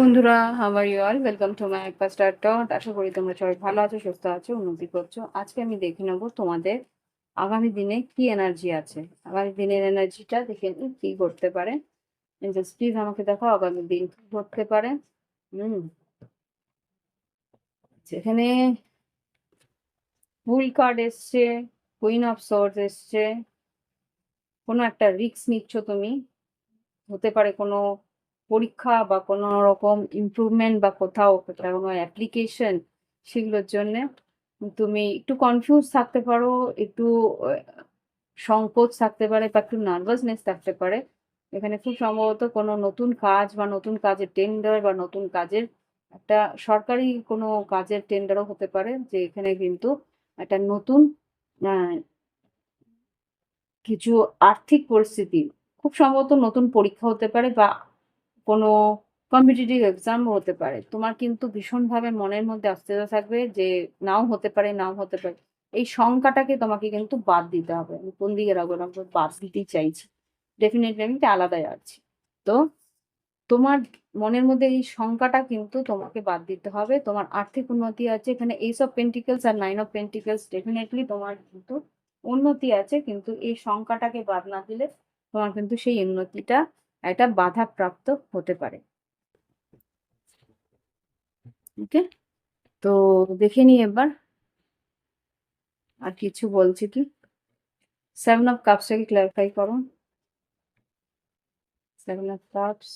বন্ধুরা how are you all welcome to my faster টট আশা করি তোমরা সবাই ভালো আছো, সুস্থ আছো, উন্নতি করছ। আজকে আমি দেখে নেব তোমাদের আগামী দিনে কি এনার্জি আছে। আগামী দিনের এনার্জিটা দেখে কি করতে পারে। জাস্ট প্লিজ আমাকে দেখো আগামী দিন কি ঘটতে পারে। হুম। যেখানে ফুল কার্ড এসছে কুইন অফ সোর্স এসছে। কোনো একটা রিস্ক নিচ্ছ তুমি। হতে পারে কোনো পরীক্ষা বা কোনো রকম ইমপ্রুভমেন্ট বা কোথাও কোনো অ্যাপ্লিকেশন সেগুলোর জন্য তুমি একটু কনফিউজ থাকতে পারো, একটু সংকোচ থাকতে পারে বা একটু নার্ভাসনেস থাকতে পারে। এখানে খুব সম্ভবত কোনো নতুন কাজ বা নতুন কাজের টেন্ডার বা নতুন কাজের একটা সরকারি কোনো কাজের টেন্ডারও হতে পারে, যে এখানে কিন্তু একটা নতুন কিছু আর্থিক পরিস্থিতি, খুব সম্ভবত নতুন পরীক্ষা হতে পারে বা কোনো কম্পিটিটিভ এক্সামও হতে পারে। তোমার কিন্তু ভীষণভাবে মনের মধ্যে আসতে থাকবে যে নাও হতে পারে, নাও হতে পারে। এই শঙ্কাটাকে তোমাকে কিন্তু বাদ দিতে হবে। আমি কোন দিকে রাখব না বাদ দিতেই চাইছি। ডেফিনেটলি আমি আলাদাই আছি। তো তোমার মনের মধ্যে এই শঙ্কাটা কিন্তু তোমাকে বাদ দিতে হবে। তোমার আর্থিক উন্নতি আছে, এখানে এইস অফ পেন্টিকেলস আর নাইন অফ পেন্টিকেলস ডেফিনেটলি তোমার কিন্তু উন্নতি আছে, কিন্তু এই শঙ্কাটাকে বাদ না দিলে তোমার কিন্তু সেই উন্নতিটা একটা বাধাপ্রাপ্ত হতে পারে। ওকে? তো দেখে নিই এবার। আর কিছু বলছি কি? সেভেন অফ কাপসটাকে ক্লারিফাই করো। সেভেন অফ কাপস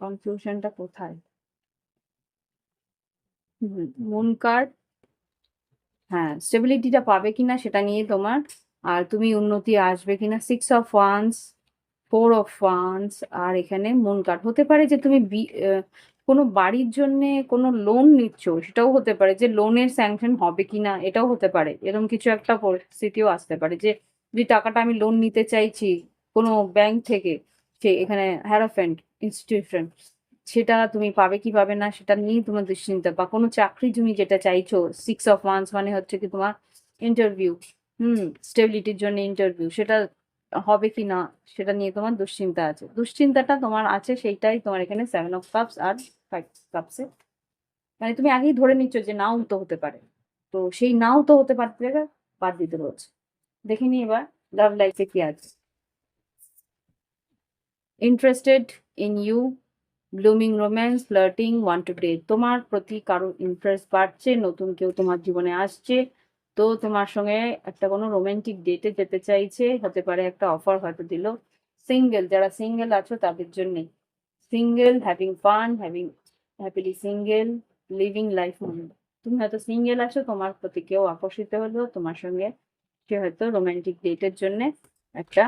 কনফিউশনটা কোথায়? মুন কার্ড হ্যাঁ স্টেবিলিটিটা পাবে কিনা সেটা নিয়ে তোমার। আর তুমি উন্নতি আসবে কিনা? Six of wands four of wands আর এখানে মন কার্ড হতে পারে যে তুমি কোনো বাড়ির জন্যে কোনো লোন নিচ্ছ, সেটাও হতে পারে যে লোনের স্যাংশন হবে কিনা এটাও হতে পারে। এরকম কিছু একটা পরিস্থিতিও আসতে পারে যে যে টাকাটা আমি লোন নিতে চাইছি কোনো ব্যাংক থেকে, সে এখানে হ্যারাফেন্ট ইনস্টিটিউশন সেটা তুমি পাবে কি পাবে না, সেটা নিয়েই তোমার দুশ্চিন্তা। বা কোনো চাকরি তুমি যেটা চাইছো সিক্স অফ ওয়ান্স মানে হচ্ছে কি তোমার ইন্টারভিউ হুম স্টেবিলিটির জন্য ইন্টারভিউ সেটা হবে কি না, সেটা নিয়ে তোমার দুশ্চিন্তা আছে। দুশ্চিন্তাটা তোমার আছে, সেইটাই তোমার এখানে সেভেন অফ কাপস আর ফাইভ কাপসে মানে তুমি আগেই ধরে নিচ্ছ যে নাও তো হতে পারে। তো সেই নাও তো হতে পারতে বাদ দিতে বলছে। দেখে নি এবার লাভ লাইফে কি আছে। Interested in you blooming romance flirting one today তোমার প্রতি কারও ইন্টারেস্ট বাড়ছে, নতুন কেউ তোমার জীবনে আসছে তো তোমার সঙ্গে একটা কোনো রোমান্টিক ডেটে যেতে চাইছে, হতে পারে একটা অফার হয়তো দিল। সিঙ্গেল যারা সিঙ্গেল আছো তাদের জন্য। Single having fun having happily single living life moment তুমি হয়তো সিঙ্গেল আছো, তোমার প্রতি কেউ আকর্ষিত হলো, তোমার সঙ্গে সে হয়তো রোমান্টিক ডেটের জন্য একটা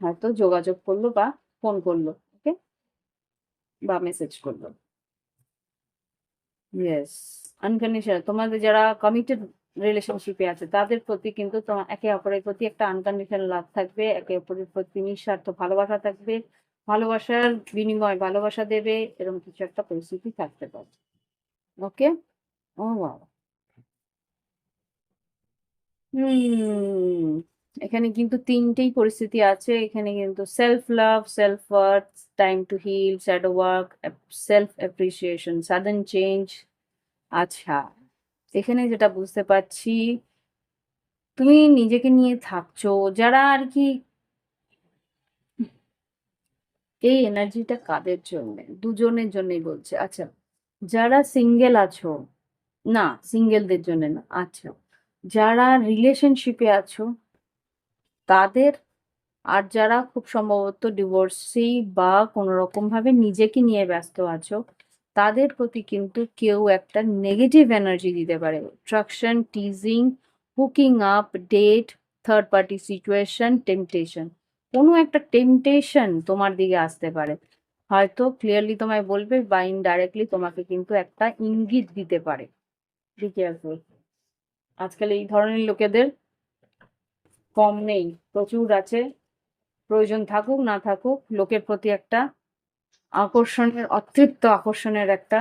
হয়তো যোগাযোগ করল বা ফোন করল ওকে বা মেসেজ করল। ইয়েস আনকন্ডিশনাল তোমাদের যারা কমিটেড রিলেশনশিপে আছে, তাদের প্রতি কিন্তু তোমার একে অপরের প্রতি একটা আনকন্ডিশনাল লাভ থাকবে, একে অপরের প্রতি নিঃস্বার্থ ভালোবাসা থাকবে। ভালোবাসার বিনিময়, ভালোবাসা দেবে, এরকম কিছু একটা পরিস্থিতি থাকতে পারে। ওকে ও বাবা হুম এখানে কিন্তু তিনটেই পরিস্থিতি আছে। এখানে কিন্তু self love self worth time to heal shadow work self appreciation sudden change আচ্ছা। এখানে যেটা বুঝতে পারছি, তুমি নিজেকে নিয়ে থাকছো, যারা আর কি এই এনার্জিটা কাদের জন্য? দুজনের জন্যই বলছে। আচ্ছা যারা সিঙ্গেল আছো, না সিঙ্গেলদের জন্য না আচ্ছা যারা রিলেশনশিপে আছো তাদের আর যারা খুব সম্ভবত ডিভোর্সি বা কোনো রকমভাবে নিজেকে নিয়ে ব্যস্ত আছো, তাদের প্রতি কিন্তু কেউ একটা নেগেটিভ এনার্জি দিতে পারে। Traction teasing hooking up date third party situation temptation কোনো একটা টেম্পটেশন তোমার দিকে আসতে পারে। হয়তো ক্লিয়ারলি তোমায় বলবে বা ইনডাইরেক্টলি তোমাকে কিন্তু একটা ইঙ্গিত দিতে পারে। আজকাল এই ধরনের লোকেদের কম নেই। প্রচুর আছে। প্রয়োজন থাকুক, না থাকুক, লোকের প্রতি একটা আকর্ষণের, অতৃপ্ত আকর্ষণের একটা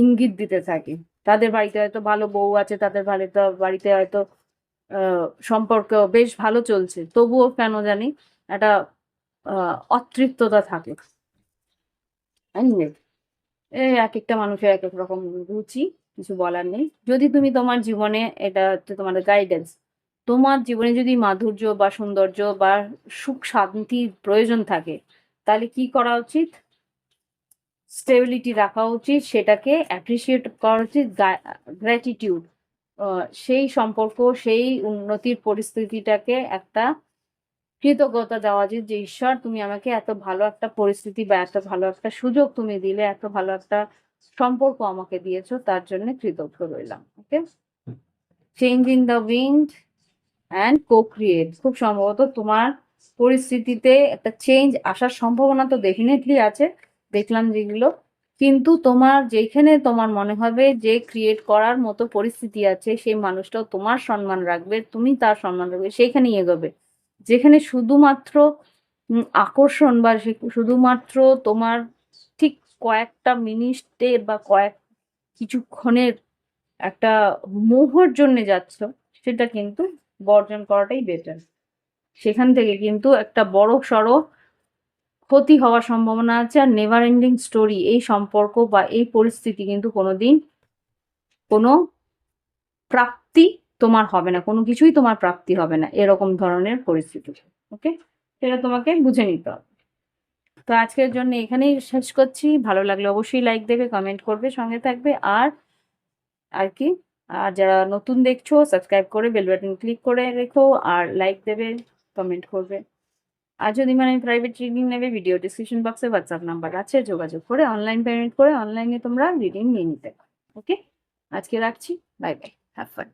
ইঙ্গিত দিতে থাকে। তাদের বাড়িতে হয়তো ভালো বউ আছে, তাদের বাড়িতে বাড়িতে হয়তো সম্পর্ক বেশ ভালো চলছে। তবুও কেন জানি একটা অতৃপ্ততা থাকে। এই এক একটা মানুষের এক এক রকম রুচি, কিছু বলার নেই। যদি তুমি তোমার জীবনে এটা হচ্ছে তোমাদের গাইডেন্স তোমার জীবনে যদি মাধুর্য বা সৌন্দর্য বা সুখ শান্তির প্রয়োজন থাকে, তাহলে কি করা উচিত? স্টেবিলিটি রাখা উচিত, সেটাকে অ্যাপ্রিসিয়েট করা উচিত গ্র্যাটিটিউড সেই সম্পর্ক, সেই উন্নতির পরিস্থিতিটাকে একটা কৃতজ্ঞতা দেওয়া উচিত যে, ঈশ্বর, তুমি আমাকে এত ভালো একটা পরিস্থিতি বা এত ভালো একটা সুযোগ তুমি দিলে, এত ভালো একটা সম্পর্ক আমাকে দিয়েছ, তার জন্য কৃতজ্ঞ রইলাম okay change in the wind and co create খুব সম্ভবত তোমার পরিস্থিতিতে একটা চেঞ্জ আসার সম্ভাবনা তো ডেফিনেটলি আছে। দেখলাম যেগুলো। কিন্তু তোমার যেখানে তোমার মনে হবে যে ক্রিয়েট করার মতো পরিস্থিতি আছে, সেই মানুষটাও তোমার সম্মান রাখবে, তুমি তার সম্মান রাখবে, সেইখানেই এগোবে। যেখানে শুধুমাত্র আকর্ষণ বা শুধুমাত্র তোমার ঠিক কয়েকটা মিনিটের বা কয়েক কিছুক্ষণের একটা মোহর জন্য যাচ্ছ, সেটা কিন্তু বর্জন করাটাই বেটার সেখান থেকে কিন্তু একটা বড় সড়ো ক্ষতি হওয়ার সম্ভাবনা আছে আর নেভার এন্ডিং স্টোরি এই সম্পর্ক বা এই পরিস্থিতি কিন্তু কোনোদিন কোনো প্রাপ্তি তোমার হবে না, কোনো কিছুই তোমার প্রাপ্তি হবে না এরকম ধরনের পরিস্থিতি ওকে সেটা তোমাকে বুঝে নিতে হবে। তো আজকের জন্য এখানেই শেষ করছি, ভালো লাগলে অবশ্যই লাইক দেবে কমেন্ট করবে, সঙ্গে থাকবে আর আর কি আর যারা নতুন দেখছ সাবস্ক্রাইব করে বেল বাটন ক্লিক করে রেখো আর লাইক দেবে কমেন্ট করবে। আর যদি মানে প্রাইভেট রিডিং নেবে ভিডিও ডিসক্রিপশন বক্সে হোয়াটসঅ্যাপ নাম্বার আছে, যোগাযোগ করে অনলাইন পেমেন্ট করে অনলাইনে তোমরা রিডিং নিয়ে নিতে পারো ওকে আজকে রাখছি বাই বাই হ্যাভ ফান